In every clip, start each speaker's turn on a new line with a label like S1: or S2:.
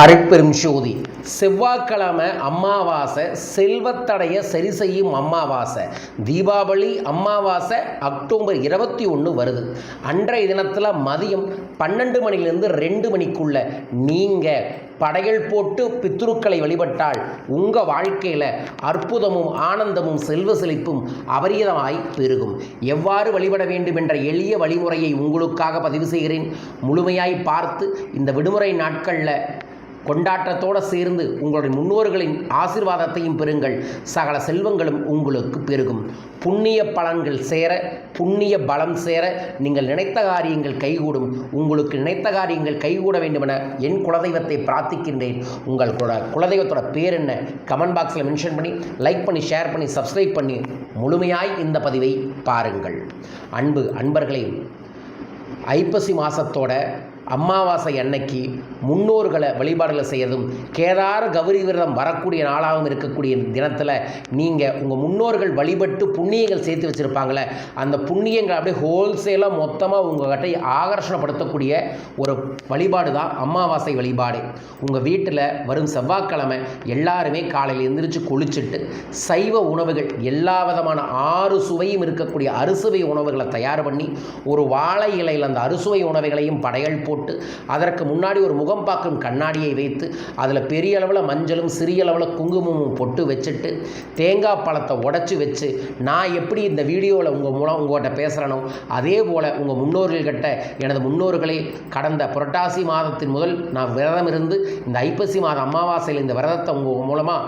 S1: அரைப்பெரும் ஜோதி செவ்வாய்க்கிழமை அம்மாவாசை செல்வத்தடைய சரி செய்யும் அம்மாவாசை தீபாவளி அமாவாசை அக்டோபர் இருபத்தி ஒன்று வருது. அன்றைய தினத்தில் மதியம் பன்னெண்டு மணிலேருந்து ரெண்டு மணிக்குள்ள நீங்கள் படையல் போட்டு பித்ருக்களை வழிபட்டால் உங்கள் வாழ்க்கையில் அற்புதமும் ஆனந்தமும் செல்வ செழிப்பும் அபரிதமாய் பெருகும். எவ்வாறு வழிபட வேண்டும் என்ற எளிய வழிமுறையை உங்களுக்காக பதிவு செய்கிறேன். முழுமையாய் பார்த்து இந்த விடுமுறை நாட்களில் கொண்டாட்டத்தோடு சேர்ந்து உங்களுடைய முன்னோர்களின் ஆசீர்வாதத்தையும் பெறுங்கள். சகல செல்வங்களும் உங்களுக்கு பெருகும். புண்ணிய பலன்கள் சேர புண்ணிய பலம் சேர நீங்கள் நினைத்த காரியங்கள் கைகூடும். உங்களுக்கு நினைத்த காரியங்கள் கைகூட வேண்டுமென என் குலதெய்வத்தை பிரார்த்திக்கின்றேன். உங்கள் குல குலதெய்வத்தோட பேர் என்ன? கமெண்ட் பாக்ஸில் மென்ஷன் பண்ணி லைக் பண்ணி ஷேர் பண்ணி சப்ஸ்கிரைப் பண்ணி முழுமையாய் இந்த பதிவை பாருங்கள். அன்பு அன்பர்களே ஐப்பசி மாதத்தோட அமாவாசை அன்னைக்கு முன்னோர்களை வழிபாடுகளை செய்யறதும் கேதார கௌரி விரதம் வரக்கூடிய நாளாகவும் இருக்கக்கூடிய தினத்தில் நீங்கள் உங்கள் முன்னோர்கள் வழிபட்டு புண்ணியங்கள் சேர்த்து வச்சுருப்பாங்களே அந்த புண்ணியங்கள் அப்படியே ஹோல்சேலாக மொத்தமாக உங்கள்கிட்ட ஆகர்ஷணப்படுத்தக்கூடிய ஒரு வழிபாடு தான் அமாவாசை வழிபாடு. உங்கள் வீட்டில் வரும் செவ்வாய்க்கிழமை எல்லாருமே காலையில் எந்திரிச்சு குளிச்சுட்டு சைவ உணவுகள் எல்லா விதமான ஆறு சுவையும் இருக்கக்கூடிய அறுசுவை உணவுகளை தயார் பண்ணி ஒரு வாழை இலையில் அந்த அறுசுவை உணவுகளையும் படையல் போட்டு போட்டு அதற்கு முன்னாடி ஒரு முகம் பார்க்கும் கண்ணாடியை வைத்து அதில் பெரிய அளவில் மஞ்சளும் சிறிய அளவில் குங்குமமும் பொட்டு வச்சுட்டு தேங்காய் பழத்தை உடச்சி வச்சு நான் எப்படி இந்த வீடியோவில் உங்கள் மூலம் உங்கள்கிட்ட பேசுகிறனோ அதே போல் உங்கள் முன்னோர்கள்கிட்ட எனது முன்னோர்களே கடந்த புரட்டாசி மாதத்தின் முதல் நான் விரதம் இருந்து இந்த ஐப்பசி மாத அமாவாசையில் இந்த விரதத்தை உங்கள் மூலமாக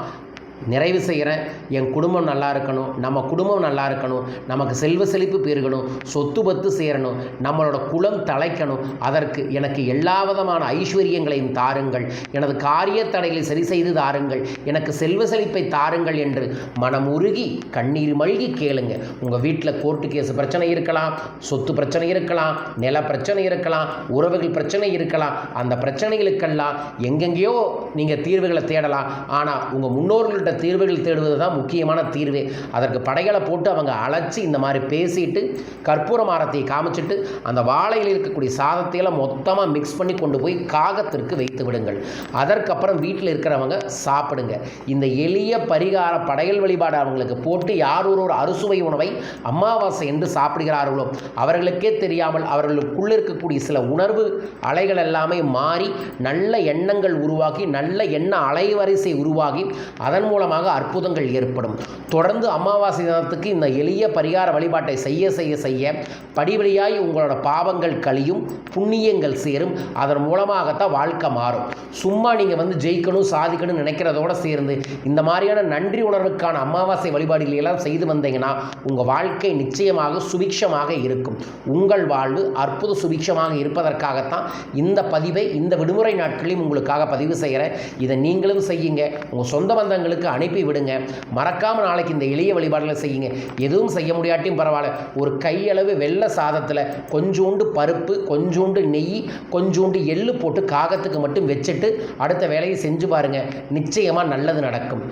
S1: நிறைவு செய்கிறேன் என் குடும்பம் நல்லா இருக்கணும் நம்ம குடும்பம் நல்லா இருக்கணும் நமக்கு செல்வ செழிப்பு பெருகணும் சொத்து பத்து சேரணும் நம்மளோட குலம் தலைக்கணும். அதற்கு எனக்கு எல்லா விதமான ஐஸ்வர்யங்களையும் தாருங்கள். எனது காரிய தடைகளை சரி செய்து தாருங்கள். எனக்கு செல்வ செழிப்பை தாருங்கள் என்று மனம் உருகி கண்ணீர் மழுகி கேளுங்க. உங்கள் வீட்டில் கோர்ட்டு கேஸ் பிரச்சனை இருக்கலாம் சொத்து பிரச்சனை இருக்கலாம் நில பிரச்சனை இருக்கலாம் உறவுகள் பிரச்சனை இருக்கலாம். அந்த பிரச்சனைகளுக்கெல்லாம் எங்கெங்கேயோ நீங்கள் தீர்வுகளை தேடலாம். ஆனால் உங்கள் முன்னோர்கள்ட்ட தீர்வுகள் தேடுவது தான் முக்கியமான தீர்வே. அதற்கு படைகளை போட்டு அவங்க அழைச்சி இந்த மாதிரி பேசிட்டு கற்பூர மாரத்தை காமிச்சிட்டு அந்த வாழையில் இருக்கக்கூடிய சாதத்தையெல்லாம் மொத்தமாக மிக்ஸ் பண்ணி கொண்டு போய் காகத்திற்கு வைத்து விடுங்கள். அதற்கப்புறம் வீட்டில் இருக்கிறவங்க சாப்பிடுங்க. இந்த எளிய பரிகார படையல் வழிபாடு அவங்களுக்கு போட்டு யார் ஒரு ஒரு அறுசுவை உணவை அமாவாசை என்று சாப்பிடுகிறார்களோ அவர்களுக்கே தெரியாமல் அவர்களுக்குள்ள இருக்கக்கூடிய சில உணர்வு அலைகள் எல்லாமே மாறி நல்ல எண்ணங்கள் உருவாகி நல்ல எண்ண அலைவரிசை உருவாகி அதன் மூலம் மூலமாக அற்புதங்கள் ஏற்படும். தொடர்ந்து அமாவாசை தினத்துக்கு இந்த எளிய பரிகார வழிபாட்டை செய்ய செய்ய செய்ய படிபடியாய் உங்களோட பாவங்கள் கழியும் புண்ணியங்கள் சேரும். அதன் மூலமாகத்தான் வாழ்க்கை மாறும். சும்மா நீங்கள் வந்து ஜெயிக்கணும் சாதிக்கணும்னு நினைக்கிறதோட சேர்ந்து இந்த மாதிரியான நன்றி உணர்வுக்கான அமாவாசை வழிபாடுகளை எல்லாம் செய்து வந்தீங்கன்னா உங்கள் வாழ்க்கை நிச்சயமாக சுபிக்ஷமாக இருக்கும். உங்கள் வாழ்வு அற்புத சுபிக்ஷமாக இருப்பதற்காகத்தான் இந்த பதிவை இந்த விடுமுறை நாட்களையும் உங்களுக்காக பதிவு செய்கிறேன். இதை நீங்களும் செய்யுங்க. உங்கள் சொந்த பந்தங்களுக்கு அனுப்பி விடுங்க. மறக்காமல் நாளைக்கு இந்த எளிய வழிபாடுகளை செய்யுங்க. எதுவும் செய்ய முடியாட்டியும் பரவாயில்ல. ஒரு கையளவு வெள்ளை சாதத்தில் கொஞ்சோண்டு பருப்பு கொஞ்சோண்டு நெய் கொஞ்சோண்டு எள்ளு போட்டு காகத்துக்கு மட்டும் வச்சுட்டு அடுத்த வேலையை செஞ்சு பாருங்கள் நிச்சயமாக நல்லது நடக்கும்.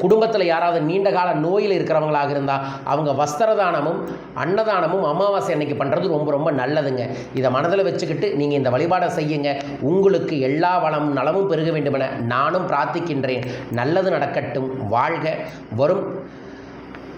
S1: குடும்பத்தில் யாராவது நீண்ட கால நோயில் இருக்கிறவங்களாக இருந்தால் அவங்க வஸ்திரதானமும் அன்னதானமும் அமாவாசை அன்னைக்கு பண்ணுறது ரொம்ப ரொம்ப நல்லதுங்க. இதை மனதில் வச்சுக்கிட்டு நீங்கள் இந்த வழிபாடை செய்யுங்க. உங்களுக்கு எல்லா வளமும் நலமும் பெருக வேண்டுமென நானும் பிரார்த்திக்கின்றேன். நல்லது நடக்கட்டும். வாழ்க. வரும்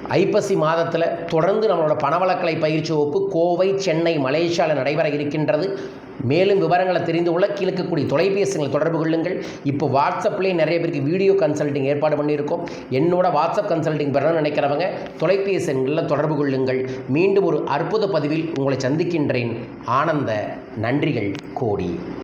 S1: ஐப்பசி மாதத்தில் தொடர்ந்து நம்மளோட பணவளக்கலை பயிற்சி வகுப்பு கோவை சென்னை மலேசியாவில் நடைபெற இருக்கின்றது. மேலும் விவரங்களை தெரிந்து கொள்ள கீழக்கக்கூடிய தொலைபேசிகளை தொடர்பு கொள்ளுங்கள். இப்போ வாட்ஸ்அப்லேயே நிறைய பேருக்கு வீடியோ கன்சல்ட்டிங் ஏற்பாடு பண்ணியிருக்கோம். என்னோட வாட்ஸ்அப் கன்சல்ட்டிங் பெறணும்னு நினைக்கிறவங்க தொலைபேசி எண்களில் தொடர்பு கொள்ளுங்கள். மீண்டும் ஒரு அற்புத பதிவில் உங்களை சந்திக்கின்றேன். ஆனந்த நன்றிகள் கோடி.